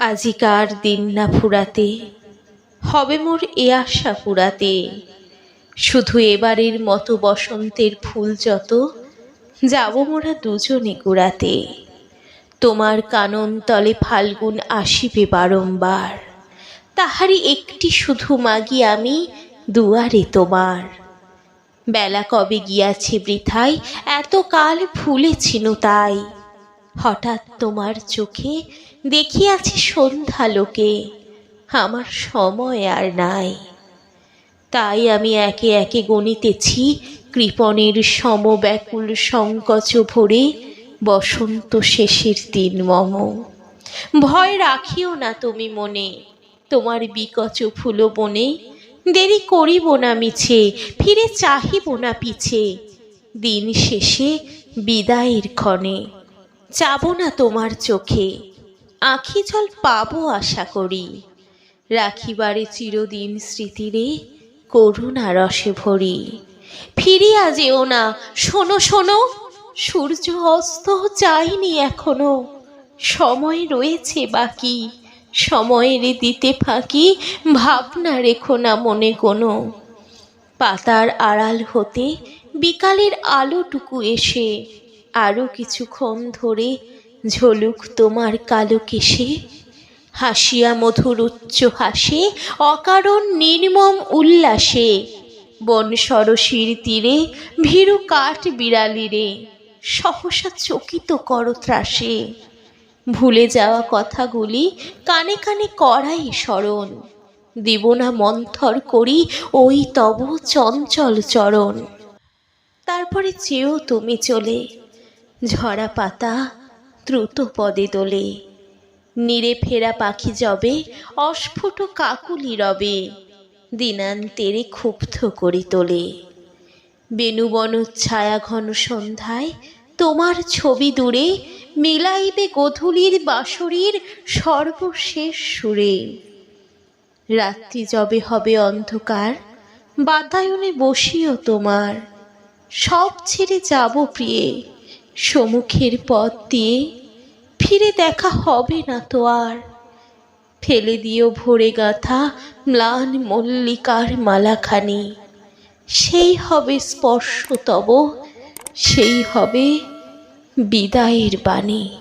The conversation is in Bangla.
আজিকার দিন না ফুরাতে, হবে মোর এ আশা পুরাতে। শুধু এবারের মতো বসন্তের ফুল যত, যাব মোরা দুজনে কুড়াতে তোমার কানন তলে ফাল্গুন আসিবে বারংবার, তাহারই একটি শুধু মাগি আমি, দুয়ারে তোমার। বেলা কবে গিয়াছে বৃথায় এত কাল ভুলেছিল তাই হঠাৎ তোমার চোখে দেখিয়াছি সন্ধ্যা লোকে। আমার সময় আর নাই। তাই আমি একে একে গণিতেছি, কৃপণের সমব্যাকুল সংকচ ভরে বসন্ত শেষের দিন মম। ভয় রাখিও না তুমি মনে, তোমার বিকচ ফুল বনে। দেরি করিব না মিছে, ফিরে চাহিব না পিছে। দিন শেষে বিদায়ের ক্ষণে। যাব না তোমার চোখে। আঁখি জল পাবো আশা করি। রাখিবারে চিরদিন স্মৃতিরে করুণা রসে ভরি। ফিরিয়া যেও না, শোনো শোনো, সূর্য অস্ত চাইনি এখনও। সময় রয়েছে বাকি, সময়ের দিতে ফাঁকি ভাবনা রেখো না মনে কোনো। পাতার আড়াল হতে বিকালের আলোটুকু এসে আরও কিছুক্ষণ ধরে ঝলুক তোমার কালো কেশে। হাসিয়া মধুর উচ্চ হাসে, অকারণ নির্মম উল্লাসে। বন সরসির তীরে ভীরু কাঠ বিড়ালিরে, সহসা চকিত কর ত্রাসে। ভুলে যাওয়া কথাগুলি কানে কানে করাই স্মরণ। দিব না মন্থর করি, ওই তব চঞ্চল চরণ। তারপরে চেয়েও তুমি চলে। ঝরা পাতা দ্রুত পদে দোলে নিরে ফেরা পাখি যবে অস্ফুট কাকুলি রবে দিনান্তেরে ক্ষুব্ধ করি তোলে। বেনুবন ছায়া ঘন সন্ধ্যায় তোমার ছবি দূরে, মিলাইবে গধূলির বাঁশরীর সর্বশেষ সুরে। রাত্রি যবে হবে অন্ধকার, বাতায়নে বসিও তোমার, সব ছেড়ে যাব প্রিয়ে। সমুখের পথ দিয়ে ফিরে দেখা হবে না তো আর। ফেলে দিও ভরে গাথা ম্লান মল্লিকার মালাখানি। সেই হবে স্পর্শ তব, সেই হবে বিদায়ের বাণী।